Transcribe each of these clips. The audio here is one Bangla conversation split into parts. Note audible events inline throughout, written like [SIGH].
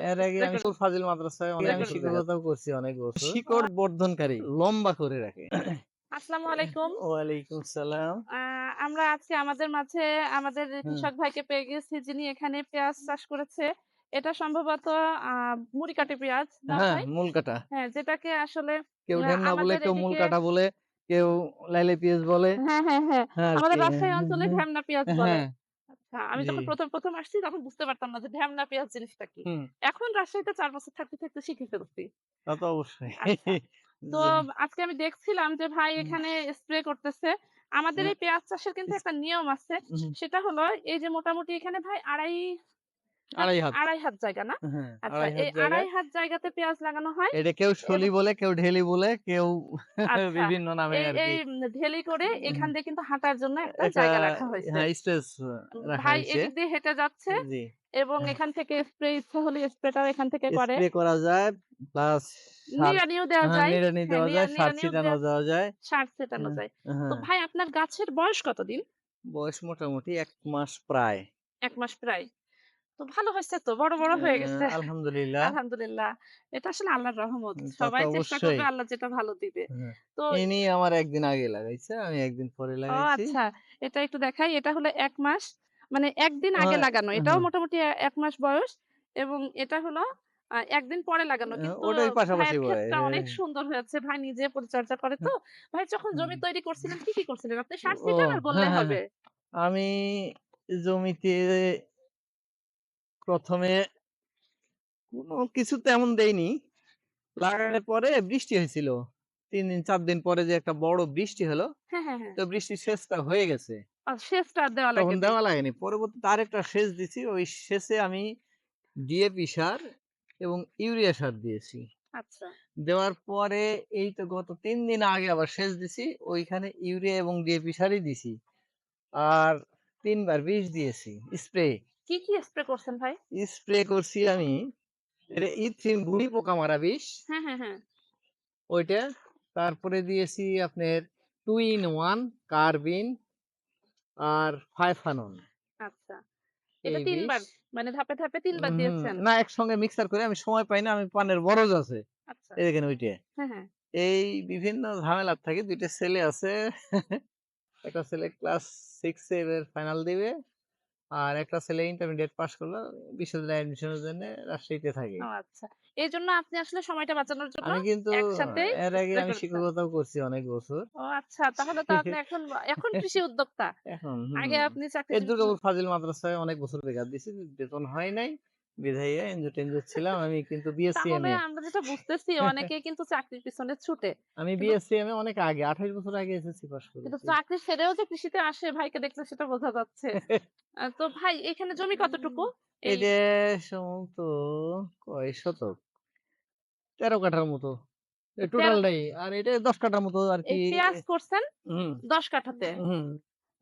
এর আগে আমি। ফাজিল মাদ্রাসায় অনেক। শিক্ষকতাও করছি অনেক বছর। শিকড় বর্ধনকারী লম্বা করে রাখে। আসসালামু আলাইকুম। ওয়ালাইকুম সালাম। আহ, আমরা আজকে আমাদের মাঝে আমাদের কৃষক ভাইকে পেয়ে গেছি যিনি এখানে পেঁয়াজ চাষ করেছে। এটা সম্ভবত আহ মুড়িকাটি পেঁয়াজ না হ্যাঁ? মূল কাটা হ্যাঁ যেটাকে আসলে কেউ না, ঢেমনা বলে কেউ মূল কাটা বলে কেউ লাইলে পেঁয়াজ বলে। হ্যাঁ হ্যাঁ হ্যাঁ। হ্যাঁ আমাদের রাজশাহী অঞ্চলে হ্যাঁ, ঢ্যামনা পেঁয়াজ বলে। হ্যাঁ আমি যখন প্রথম প্রথম আসছি তখন বুঝতে পারতাম না যে ঢ্যামনা পেঁয়াজ জিনিসটা কি। এখন রাজশাহীতে চার বছর থাকতে থাকতে শিখে ফেলছি। তা তো অবশ্যই। আচ্ছা, তো আজকে আমি দেখছিলাম যে ভাই এখানে স্প্রে করতেছে। আমাদের এই পেঁয়াজ চাষের কিন্তু একটা নিয়ম আছে। সেটা হলো এই যে মোটামুটি এখানে ভাই আড়াই আড়াই হাত। আড়াই হাত জায়গা না? হ্যাঁ আচ্ছা এই আড়াই হাত জায়গাতে পেঁয়াজ লাগানো হয়? এটা কেউ শলি বলে কেউ ঢেলি বলে কেউ [LAUGHS] বিভিন্ন নামে আর কি উম ঢেলি করে এখান দিয়ে কিন্তু হাঁটার জন্য একটা একটা জায়গা রাখা হয়েছে। হ্যাঁ স্পেস রাখা ভাই এদিক দিয়ে হেঁটে যাচ্ছে এবং এখান থেকে স্প্রে ইচ্ছা হলে স্প্রেটাও এখান থেকে করে। স্প্রে করা যায় প্লাস নিড়ানিও দেওয়া যায়। নিড়ানি হ্যাঁ, দেওয়া যায় সার ছিটানো দেওয়া- যায়। সার ছেটানো যায়। তো হ্যাঁ। ভাই আপনার গাছের বয়স কতদিন? বয়স মোটামুটি এক মাস প্রায়। এক মাস প্রায়। তো ভালো হয়েছে তো বড় বড় হয়ে গেছে। আলহামদুলিল্লাহ। আলহামদুলিল্লাহ। এটা আসলে আল্লাহর রহমত। সবাই চেষ্টা করবে আল্লাহ যেটা ভালো দিবে। হ্যাঁ। তো ইনি আমার একদিন আগে লাগাইছে আমি একদিন পরে ও আচ্ছা এটা একটু দেখাই এটা হলো এক মাস মানে একদিন আগে হ্যাঁ, লাগানো এটাও হ্যাঁ। মোটামুটি এক মাস বয়স এবং এটা হলো একদিন পরে লাগানো। হ্যাঁ, কিন্তু ওটাই পাশাপাশি অনেক হ্যাঁ। সুন্দর হয়েছে ভাই নিজে পরিচর্যা করে। তো ভাই যখন জমি তৈরি করছিলেন কি কি করছিলেন? আপনি সার ছিটান আর বললে হ্যাঁ, হ্যাঁ, হবে? আমি জমিতে প্রথমে কোনো কিছু তেমন দেইনি। লাগানোর পরে বৃষ্টি হয়েছিল তিন দিন চার দিন পরে যে একটা বড় বৃষ্টি হলো হ্যাঁ হ্যাঁ হ্যাঁ। তো বৃষ্টির সেচটা হয়ে গেছে। দেওয়া লাগে তখন দেওয়া লাগেনি। পরবর্তীতে আরেকটা সেচ দিছি। ওই সেচে আমি ডিএপি সার এবং ইউরিয়া সার দিয়েছি। আচ্ছা। দেওয়ার পরে এই তো গত তিন দিন আগে আবার সেচ দিছি। ওইখানে ইউরিয়া এবং ডিএপি সারই দিছি। আর তিনবার বিষ দিয়েছি স্প্রে। কি কি স্প্রে করছেন ভাই? স্প্রে করছি আমি ইথিন গুড়ি পোকা মারা বিষ। হ্যাঁ হ্যাঁ হ্যাঁ। ওইটা তারপরে দিয়েছি আপনার টু ইন ওয়ান কার্বিন আর ফাইফানন। আচ্ছা এটা তিনবার মানে ধাপে ধাপে তিনবার দিয়েছেন? না একসঙ্গে মিক্সার করে আমি সময় পাই না আমি পানের বরজ আছে। আচ্ছা। এই দেখেন ওইটা। হ্যাঁ হ্যাঁ। এই বিভিন্ন ঝামেলার থাকে দুইটা ছেলে আছে। একটা ছেলে ক্লাস সিক্স এর ফাইনাল দিবে আর একটা ছেলে ইন্টারমিডিয়েট পাস করল বিশ্ববিদ্যালয়ে অ্যাডমিশনের জন্য রাজশাহীতে থাকে। আচ্ছা। এই জন্য আপনি আসলে সময়টা বাঁচানোর জন্য আমি কিন্তু এর আগে আমি শিক্ষকতাও করছি অনেক বছর। ও আচ্ছা তাহলে তো আপনি এখন এখন কৃষি উদ্যোক্তা। এখন আগে আপনি চাকরি এই দুর্গাপুর ফাজিল মাদ্রাসায় অনেক বছর বেকার দিছি বেতন হয় নাই। বিধাইয়া এনজো টেনজো ছিলাম। আমি কিন্তু বিএসসি এম তাহলে আমরা যেটা বুঝতেছি [LAUGHS] অনেকে কিন্তু চাকরির পিছনে ছুটে। আমি বিএসসি এম অনেক আগে আঠাশ বছর আগে এসএসসি পাস কিন্তু চাকরি ছেড়েও যে কৃষিতে আসে ভাইকে দেখলে সেটা বোঝা যাচ্ছে। তো ভাই এখানে জমি কতটুকু? এই যে সম্ভবত কয় শতক? তেরো কাঠার মতো। টোটালটাই আর এটা দশ কাঠার মতো আর কি। পেঁয়াজ করছেন দশ কাঠাতে। হুম।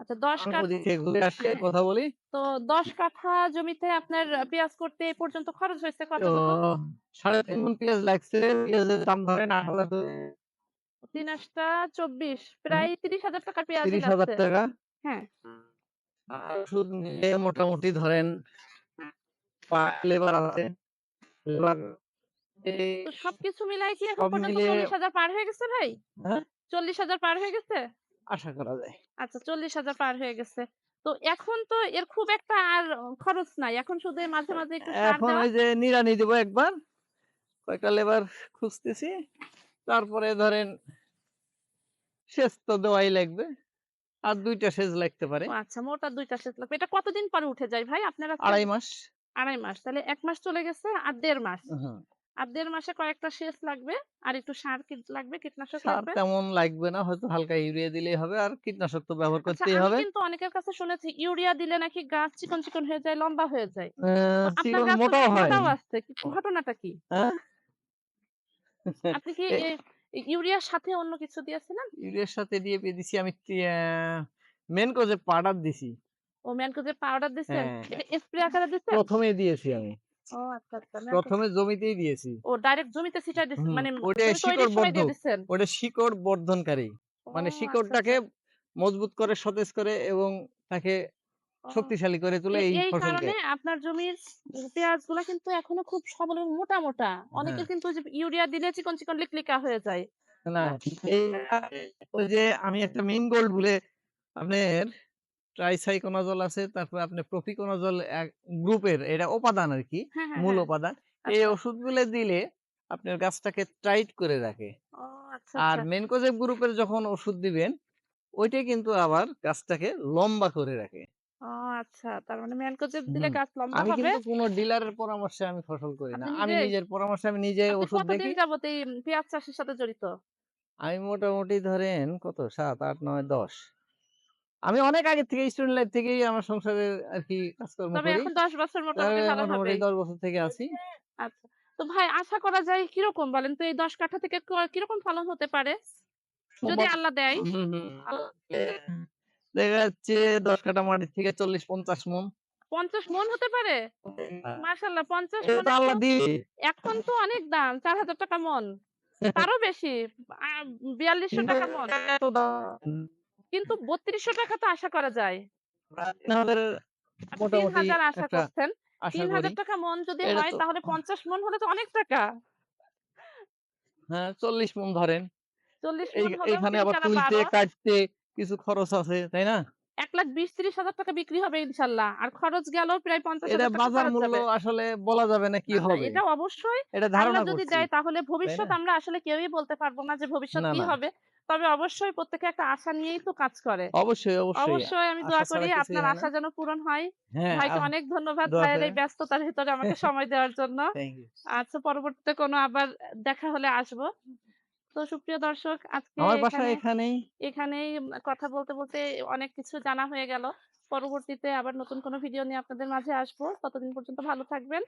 আচ্ছা দশ কাঠা কথা বলি। তো দশ কাঠা জমিতে আপনার পেঁয়াজ করতে এ পর্যন্ত খরচ হয়েছে কত সাড়ে তিন মন পেঁয়াজ লাগছে। পেঁয়াজের দাম ধরেন আট হাজার তিন চব্বিশ প্রায় তিরিশ হাজার টাকার পেঁয়াজ তিরিশ হাজার টাকা। হ্যাঁ। আর ওষুধ মিলিয়ে মোটামুটি ধরেন লেবার আছে। লেবার সবকিছু মিলাই কি এখন পর্যন্ত চল্লিশ হাজার পার হয়ে গেছে ভাই? হ্যাঁ? চল্লিশ হাজার পার হয়ে গেছে? আশা করা যায়। আচ্ছা চল্লিশ হাজার পার হয়ে গেছে। তো এখন তো এর খুব একটা আর খরচ নাই। এখন শুধু মাঝে মাঝে একটু এখন ওই যে নিড়ানি দেবো একবার। কয়েকটা লেবার খুঁজতেছি। তারপরে ধরেন সেচ তো দেওয়াই লাগবে। আর দুইটা সেচ লাগতে পারে। আচ্ছা মোটা দুইটা সেচ লাগবে। এটা কতদিন পরে উঠে যায় ভাই? আপনারা আড়াই মাস। আড়াই মাস। তাহলে এক মাস চলে গেছে আর দেড় মাস। হুম। আর দেড় মাসে কয়েকটা সেচ লাগবে আর একটু সার লাগবে কীটনাশক সার লাগবে। তেমন লাগবে না হয়তো হালকা ইউরিয়া দিলেই হবে আর কীটনাশক তো ব্যবহার আচ্ছা করতেই হবে। কিন্তু অনেকের কাছে শুনেছি ইউরিয়া দিলে নাকি গাছ চিকন চিকন হয়ে যায় লম্বা হয়ে যায়। আপনার চিকন মোটাও হয়। মোটাও আসছে কি ঘটনাটা কি? হ্যাঁ? আপনি কি ইউরিয়ার সাথে অন্য কিছু দিয়েছিলেন? ইউরিয়ার সাথে ডিএপি দিছি আমি মেন কোজে পাউডার দিছি। ও ম্যানকোজের পাউডার দিছেন? হ্যাঁ। এটা স্প্রে আকারে দিছেন? প্রথমে দিয়েছি আমি। ও আচ্ছা আচ্ছা প্রথমে জমিতেই দিয়েছি ও ডাইরেক্ট জমিতে ছিটাই দিছেন হুম, মানে ওটা শিকড় বর্ধক। ওটা শিকড় বর্ধনকারী মানে আচ্ছা, শিকড়টাকে। মজবুত করে সতেজ করে এবং তাকে। শক্তিশালী করে তোলে এই এই কারণে আপনার জমির পেঁয়াজগুলা কিন্তু এখনও খুব সবল এবং মোটা, মোটা। অনেকের হ্যাঁ। কিন্তু যে ইউরিয়া দিলে চিকন, চিকন লিকলিকা হয়ে যায়। না, ওই যে আমি একটা মিন গোল্ড বলে আপনার ট্রাইসাইকোনাজল আছে, তারপরে আপনার প্রপিকোনাজল গ্রুপের এটা উপাদান আরকি, হ্যাঁ, হ্যাঁ, মূল হ্যাঁ। উপাদান। এই আচ্ছা। ওষুধগুলো দিলে আপনার গাছটাকে টাইট করে রাখে। আচ্ছা, আর আচ্ছা। মেনকোজেব গ্রুপের যখন ওষুধ দিবেন, ওইটা কিন্তু আবার গাছটাকে লম্বা করে রাখে। আচ্ছা। তার মানে ম্যানকোজেব দিলে গাছ লম্বা আমি কিন্তু কোন ডিলারের পরামর্শে আমি ফসল করি না। আমি নিজের পরামর্শে আমি নিজেই আপনি ওষুধ কতদিন দেখি। যাবত এই পেঁয়াজ চাষের সাথে জড়িত? আমি মোটামুটি ধরেন কত ৭, ৮, ৯, ১০ আমি অনেক আগে থেকে স্টুডেন্ট লাইফ থেকেই আমার সংসারের আরকি কাজকর্ম তবে এখন ১০ বছর মোটামুটি ভালো হবেই। ১০ বছর থেকে আছি। আচ্ছা। তো ভাই আশা করা যায় কীরকম বলেন তো এই ১০ কাঠা থেকে ক কীরকম ফলন হতে পারে? যদি আল্লাহ দেয়? দেখা যাচ্ছে ১০ কাঠা মাটি থেকে ৪০-৫০ মন। ৫০ মন হতে পারে? হ্যাঁ। মাশাআল্লাহ ৫০ এটা তো আল্লাহ দিবে। এখন তো অনেক দাম ৳৪,০০০ মন। তারও বেশি। আ ৳৪২০০ [LAUGHS] মন। কিন্তু ৳৩২০০ তো আশা করা যায়। মোটামুটি ৩০০০ আশা করছেন। আশা করি। ৳৩০০০ মন যদি হয় তাহলে ৫০ মন হলে তো অনেক টাকা। হ্যাঁ, ৪০ মন ধরেন। ৪০ এই হলেও এইখানে ৩ আবার তুলতে, কাটতে কিছু খরচ আছে, তাই না? ৳১,২০,০০০-৩০,০০০ বিক্রি হবে ইনশাআল্লাহ। আর খরচ গেল প্রায় এটা বাজার মূল্য আসলে বলা যাবে না কি হবে। এটা অবশ্যই এটা ধারণা যদি। দেয় তাহলে ভবিষ্যৎ আমরা আসলে কেউই বলতে পারব না যে ভবিষ্যৎ কি হবে। তবে অবশ্যই প্রত্যেকে একটা আশা নিয়েই তো কাজ করে। অবশ্যই, অবশ্যই। অবশ্যই আমি দোয়া করি আপনার আশা যেন পূরণ হয়। হ্যাঁ, ভাইকে অনেক ধন্যবাদ ভাইয়ের এই ব্যস্ততার ভিতরে আমাকে [LAUGHS] সময় দেওয়ার জন্য। আচ্ছা পরবর্তীতে কোনো আবার দেখা হলে আসব। তো সুপ্রিয় দর্শক আজকে আমার বাসা এখানে এখানেই। এখানেই কথা বলতে, বলতে অনেক কিছু জানা হয়ে গেল। পরবর্তীতে আবার নতুন কোনো ভিডিও নিয়ে আপনাদের মাঝে আসব। ততদিন পর্যন্ত ভালো থাকবেন।